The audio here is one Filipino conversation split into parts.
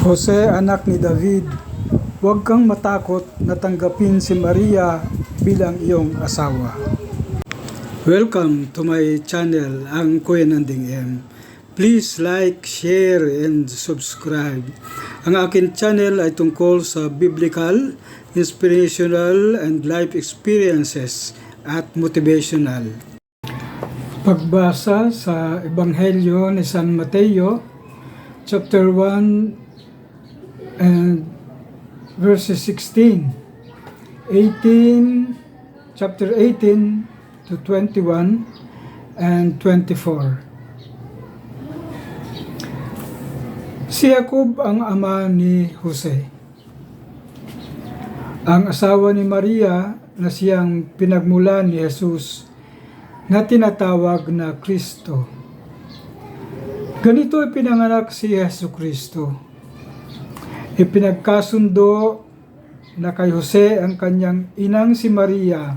Jose, anak ni David, huwag kang matakot na tanggapin si Maria bilang iyong asawa. Welcome to my channel, ang Kuya Nanding M. Please like, share, and subscribe. Ang akin channel ay tungkol sa biblical, inspirational, and life experiences at motivational. Pagbasa sa Ebanghelyo ni San Mateo, chapter 1 and verses 16, 18, chapter 18 to 21 and 24. Si Jacob ang ama ni Jose. Ang asawa ni Maria na siyang pinagmulan ni Jesus na tinatawag na Kristo. Ganito ipinanganak si Yesu Kristo. Ipinagkasundo na kay Jose ang kanyang inang si Maria.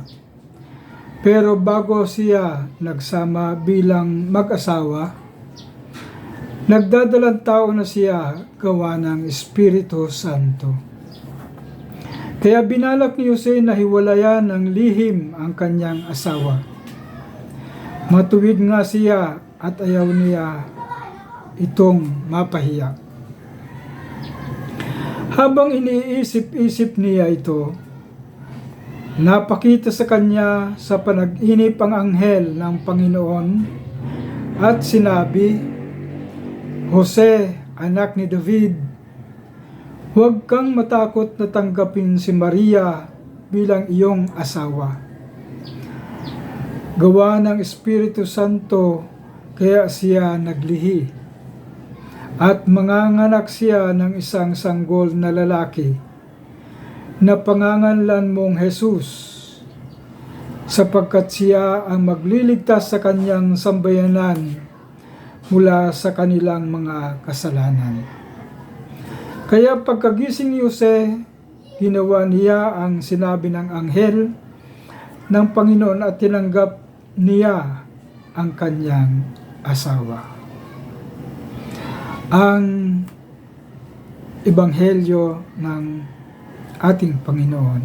Pero bago siya nagsama bilang mag-asawa, nagdadalang tao na siya gawa ng Espiritu Santo. Kaya binalak ni Jose na hiwalayan ng lihim ang kanyang asawa. Matuwid nga siya at ayaw niya itong mapahiya. Habang iniisip-isip niya ito, napakita sa kanya sa panag-inip ang anghel ng Panginoon at sinabi, Jose, anak ni David, huwag kang matakot na tanggapin si Maria bilang iyong asawa. Gawa ng Espiritu Santo kaya siya naglihi at manganganak siya ng isang sanggol na lalaki na panganganlan mong Jesus sapagkat siya ang magliligtas sa kanyang sambayanan mula sa kanilang mga kasalanan. Kaya pagkagising ni Jose, ginawa niya ang sinabi ng anghel ng Panginoon at tinanggap niya ang kanyang asawa ang Ebanghelyo ng ating Panginoon.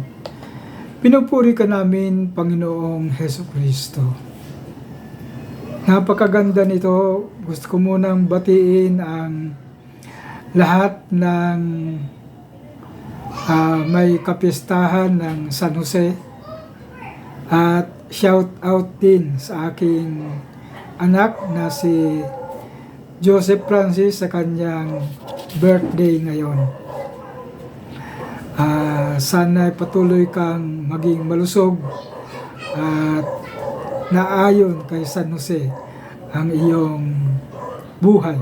Pinupuri ka namin, Panginoong Heso Kristo. Napakaganda nito. Gusto ko munang batiin ang lahat ng uh, may kapistahan ng San Jose at shout out din sa aking anak na si Joseph Francis sa kanyang birthday ngayon. Uh, sana patuloy kang maging malusog at naayon kay San Jose ang iyong buhay.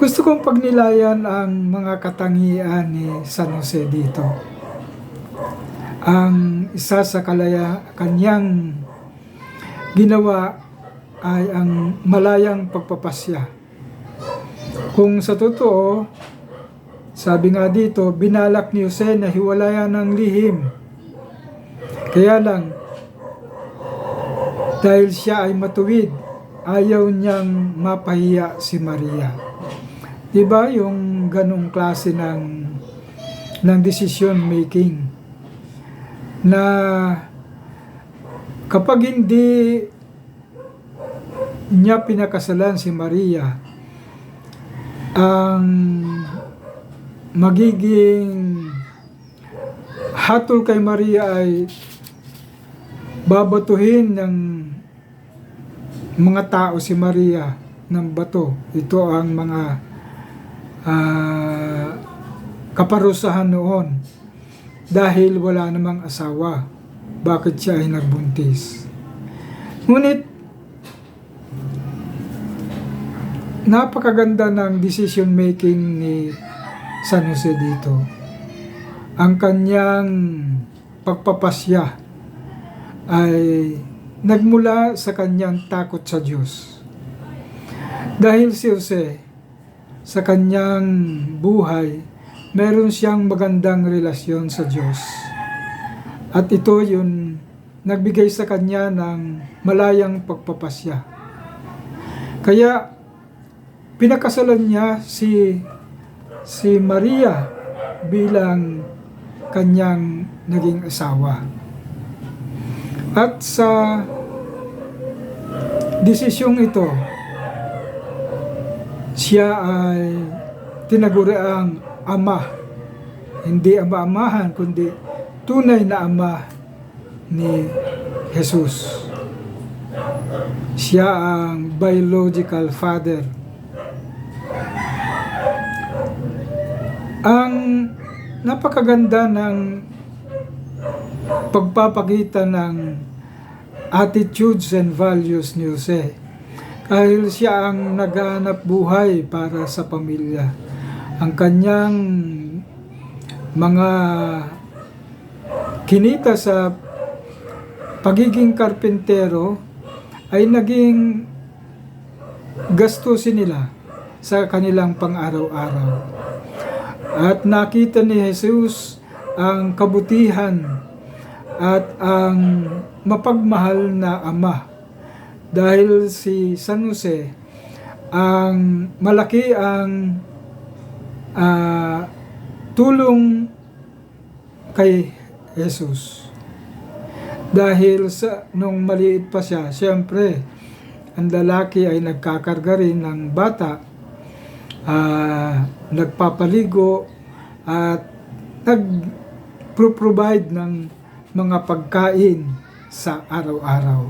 Gusto kong pagnilayan ang mga katangian ni San Jose dito. Ang isa sa kalaya, kanyang ginawa ay ang malayang pagpapasya. Kung sa totoo, sabi nga dito, binalak ni Jose na hiwalayan ng lihim. Kaya lang, dahil siya ay matuwid, ayaw niyang mapahiya si Maria. Diba yung ganong klase ng, ng decision making na kapag hindi niya pinakasalan si Maria ang magiging hatol kay Maria ay babatuhin ng mga tao si Maria ng bato. Ito ang mga uh, kaparusahan noon dahil wala namang asawa. Bakit siya ay nagbuntis? Ngunit napakaganda ng decision making ni San Jose dito. Ang kanyang pagpapasya ay nagmula sa kanyang takot sa Diyos. Dahil si Jose, sa kanyang buhay, meron siyang magandang relasyon sa Diyos. At ito yung nagbigay sa kanya ng malayang pagpapasya. Kaya pinakasalan niya si si Maria bilang kanyang naging asawa. At sa desisyong ito, siya ay tinaguriang ama. Hindi ama-amahan, kundi tunay na ama ni Jesus. Siya ang biological father. Ang napakaganda ng pagpapakita ng attitudes and values ni Jose. Dahil siya ang naghanap buhay para sa pamilya. Ang kanyang mga kinita sa pagiging karpentero ay naging gastusin nila sa kanilang pang-araw-araw. At nakita ni Jesus ang kabutihan at ang mapagmahal na ama. Dahil si San Jose ang malaki ang ah, tulong kay Jesus. Dahil sa nung maliit pa siya siyempre ang lalaki ay nagkakarga rin ng bata ah, nagpapaligo at nag-provide ng mga pagkain sa araw-araw.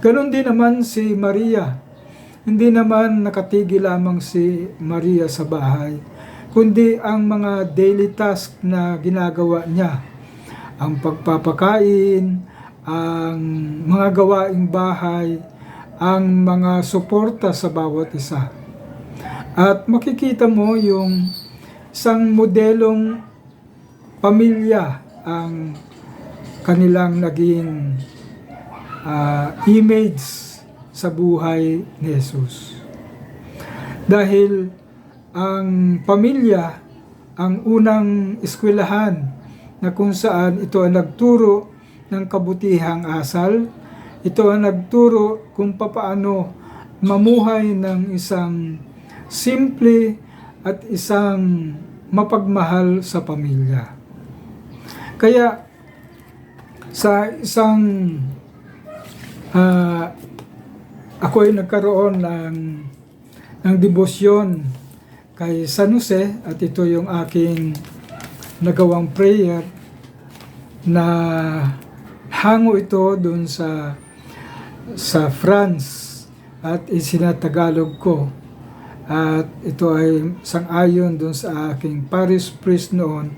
Ganon din naman si Maria. Hindi naman nakatigil lamang si Maria sa bahay, kundi ang mga daily task na ginagawa niya. Ang pagpapakain, ang mga gawaing bahay, ang mga suporta sa bawat isa. At makikita mo yung isang modelong pamilya ang kanilang naging ah, image sa buhay ni Jesus. Dahil ang pamilya ang unang eskwelahan na kung saan ito ang nagturo ng kabutihang asal, ito ang nagturo kung papaano mamuhay ng isang simple at isang mapagmahal sa pamilya. Kaya sa isang ah, ako ay nagkaroon ng ng debosyon kay San Jose at ito yung aking nagawang prayer na hango ito doon sa sa France at isinatagalog ko at ito ay sang-ayon doon sa aking parish priest noon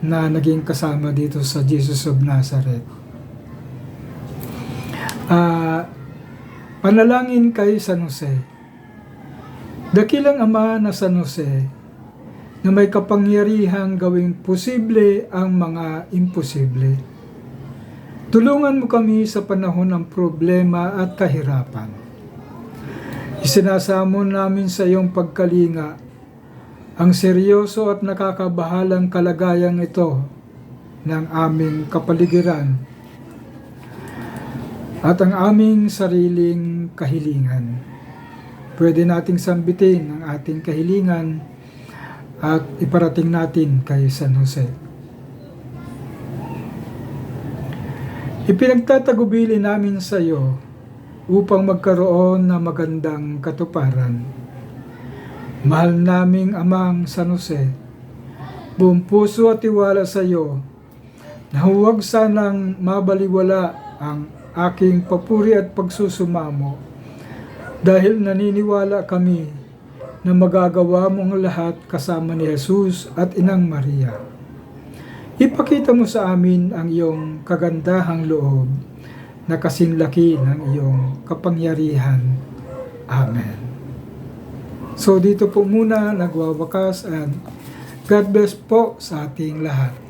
na naging kasama dito sa Jesus of Nazareth. Ah, panalangin kay San Jose. Dakilang ama na San Jose na may kapangyarihang gawing posible ang mga imposible. Tulungan mo kami sa panahon ng problema at kahirapan. Isinasamo namin sa iyong pagkalinga ang seryoso at nakakabahalang kalagayang ito ng aming kapaligiran at ang aming sariling kahilingan. Pwede nating sambitin ang ating kahilingan at iparating natin kay San Jose. Ipinagtatagubili namin sa iyo upang magkaroon ng magandang katuparan. Mahal naming amang San Jose, buong puso at tiwala sa iyo na huwag sanang mabaliwala ang aking papuri at pagsusumamo dahil naniniwala kami na magagawa mo ang lahat kasama ni Jesus at Inang Maria. Ipakita mo sa amin ang iyong kagandahang loob na kasinlaki ng iyong kapangyarihan. Amen. So dito po muna nagwawakas and God bless po sa ating lahat.